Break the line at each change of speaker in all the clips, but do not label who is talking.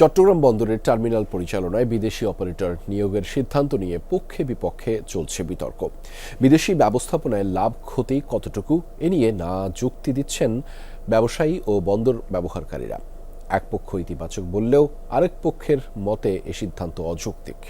চট্টগ্রাম বন্দরের টার্মিনাল পরিচালনায় বিদেশি অপারেটর নিয়োগের সিদ্ধান্ত নিয়ে পক্ষে বিপক্ষে চলছে বিতর্ক। বিদেশি ব্যবস্থাপনায় লাভ ক্ষতি কতটুকু এ নিয়ে না যুক্তি দিচ্ছেন ব্যবসায়ী ও বন্দর ব্যবহারকারীরা। এক পক্ষ ইতিবাচক বললেও আরেক পক্ষের মতে এ সিদ্ধান্ত অযৌক্তিক।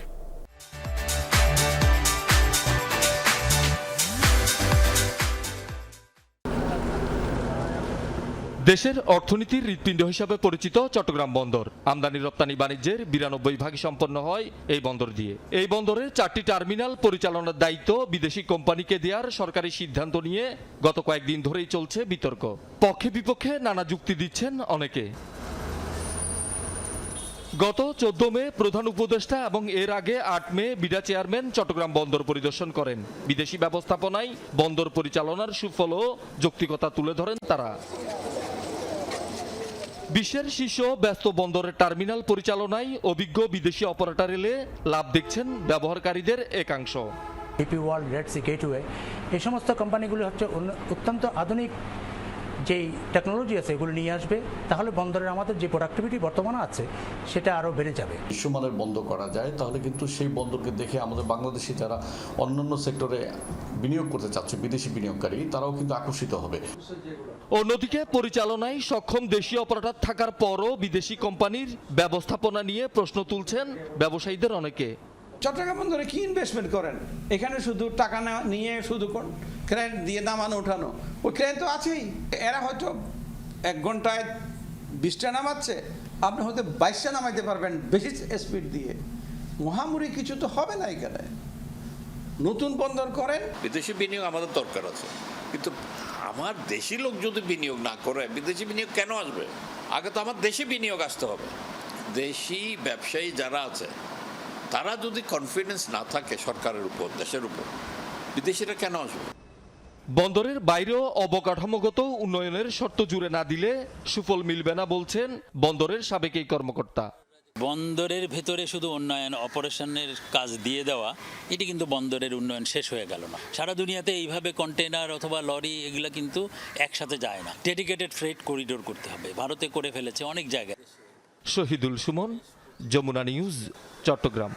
দেশের অর্থনীতির হৃৎপিণ্ড হিসাবে পরিচিত চট্টগ্রাম বন্দর। আমদানি রপ্তানি বাণিজ্যের বিরানব্বই ভাগ সম্পন্ন হয় এই বন্দর দিয়ে। এই বন্দরের চারটি টার্মিনাল পরিচালনার দায়িত্ব বিদেশি কোম্পানিকে দেওয়ার সরকারি সিদ্ধান্ত নিয়ে গত কয়েকদিন ধরেই চলছে বিতর্ক। পক্ষে বিপক্ষে নানা যুক্তি দিচ্ছেন অনেকে। গত চোদ্দ মে প্রধান উপদেষ্টা এবং এর আগে আট মে বিডা চেয়ারম্যান চট্টগ্রাম বন্দর পরিদর্শন করেন। বিদেশি ব্যবস্থাপনায় বন্দর পরিচালনার সুফল ও যৌক্তিকতা তুলে ধরেন তারা। বিশ্বের শীর্ষ ব্যস্ত বন্দরের টার্মিনাল পরিচালনায় অভিজ্ঞ বিদেশি অপারেটর এলে লাভ দেখছেন ব্যবহারকারীদের একাংশ।
DP World Red Sea Gateway এই সমস্ত কোম্পানিগুলি হচ্ছে অত্যন্ত আধুনিক যেই টেকনোলজি আছে এগুলো নিয়ে আসবে। তাহলে বন্দরের আমাদের যে প্রোডাক্টিভিটি বর্তমানে আছে সেটা আরও বেড়ে যাবে।
বিশ্বমানের বন্ধ করা যায় তাহলে কিন্তু সেই বন্দরকে দেখে আমাদের বাংলাদেশি যারা অন্যান্য সেক্টরে বিনিয়োগ করতে চাচ্ছে বিদেশি বিনিয়োগকারী তারাও কিন্তু আকর্ষিত হবে।
অন্যদিকে পরিচালনায় সক্ষম দেশীয় অপারেটর থাকার পরও বিদেশি কোম্পানির ব্যবস্থাপনা নিয়ে প্রশ্ন তুলছেন ব্যবসায়ীদের অনেকে।
চট্টগ্রাম বন্দরে কি ইনভেস্টমেন্ট করেন? এখানে শুধু টাকা নেওয়া- নিয়ে শুধু ক্রেন দিয়ে নামানো ওঠানো? ওই ক্রেন তো আছেই। এরা হয়তো এক ঘন্টায় বিশটা নামাচ্ছে আপনি হয়তো বাইশটা নামাইতে পারবেন বেশি স্পিড দিয়ে। মহামুরি কিছু তো হবে না এখানে। নতুন বন্দর করেন?
বিদেশি বিনিয়োগ আমাদের দরকার আছে। কিন্তু আমার দেশি লোক যদি বিনিয়োগ না করে বিদেশি বিনিয়োগ কেন আসবে? আগে তো আমার দেশে বিনিয়োগ আসতে হবে। দেশি ব্যবসায়ী যারা আছে তারা যদি কনফিডেন্স না থাকে সরকারের উপর দেশের উপর বিদেশিরা কেন আসবে?
বন্দরের বাইরেও অবকাঠামোগত উন্নয়নের শর্ত জুড়ে না দিলে সুফল মিলবে না বলছেন বন্দরের সাবেক এই কর্মকর্তা।
বন্দরের ভেতরে শুধু উন্নয়ন, অপারেশনের কাজ দিয়ে দেওয়া, এটি কিন্তু বন্দরের উন্নয়ন শেষ হয়ে গেল না। সারা দুনিয়াতে এইভাবে কন্টেনার অথবা লরি এগুলো কিন্তু একসাথে যায় না। ডেডিকেটেড ফ্রেট করিডোর করতে হবে। ভারতে করে ফেলেছে অনেক জায়গায়।
শহীদুল সুমন, যমুনা নিউজ, চট্টগ্রাম।